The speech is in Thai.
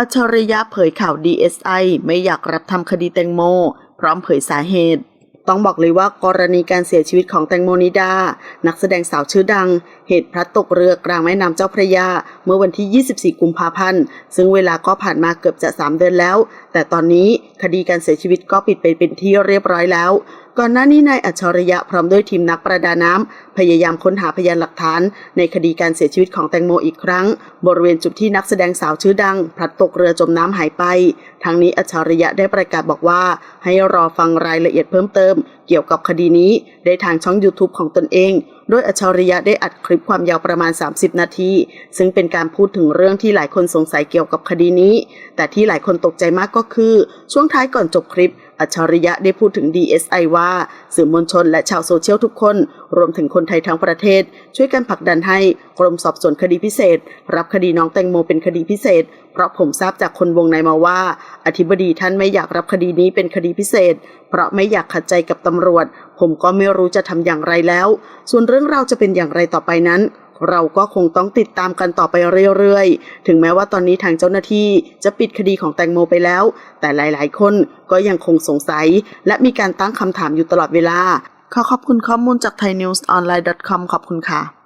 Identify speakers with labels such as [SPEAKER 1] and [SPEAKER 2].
[SPEAKER 1] อัจฉริยะเผยข่าว DSI ไม่อยากรับทำคดีแตงโม พร้อมเผยสาเหตุ ต้องบอกเลยว่ากรณีการเสียชีวิตของแตงโมนิดา นักแสดงสาวชื่อดัง เหตุพลัดตกเรือกลางแม่น้ำเจ้าพระยา เมื่อวันที่ 24 กุมภาพันธ์ ซึ่งเวลาก็ผ่านมาเกือบจะ 3 เดือนแล้ว แต่ตอนนี้คดีการเสียชีวิตก็ปิดไปเป็นที่เรียบร้อยแล้ว ก่อนหน้านี้นายอัจฉริยะพร้อมด้วยทีมนักประดาน้ำพยายามค้นหาพยานหลักฐาน ในคดีการเสียชีวิตของแตงโมอีกครั้ง บริเวณจุดที่นักแสดงสาวชื่อดัง พลัดตกเรือจมน้ำหายไปทางนี้อัจฉริยะได้ประกาศบอกว่า ให้รอฟังรายละเอียดเพิ่มเติม เกี่ยวกับคดีนี้ได้ทางช่อง YouTube ของตนเอง โดยอัจฉริยะได้อัดคลิปความยาวประมาณ 30 นาที ซึ่งเป็นการพูดถึงเรื่องที่หลายคนสงสัยเกี่ยวกับคดีนี้ แต่ที่หลายคนตกใจมากก็คือ ช่วงท้ายก่อนจบคลิป อัจฉริยะได้พูดถึง DSI ว่า สื่อมวลชนและชาวโซเชียลทุกคน รวมถึงคนไทยทั้งประเทศ ช่วยกันผลักดันให้กรมสอบสวนคดีพิเศษ รับคดีน้องแตงโมเป็นคดีพิเศษ เพราะผมทราบจากคนวงในมาว่า อธิบดีท่านไม่อยากรับคดีนี้เป็นคดีพิเศษ เพราะไม่อยากขัดใจกับตำรวจ ผมก็ไม่รู้จะทำอย่างไรแล้ว ส่วนเรื่องเราจะเป็นอย่างไรต่อไปนั้น เราก็คงต้องติดตามกันต่อไปเรื่อยๆ ถึงแม้ว่าตอนนี้ทางเจ้าหน้าที่จะปิดคดีของแตงโมไปแล้ว แต่หลายๆ คนก็ยังคงสงสัย และมีการตั้งคำถามอยู่ตลอดเวลา ขอขอบคุณข้อมูลจาก thainewsonline.com ขอบคุณค่ะ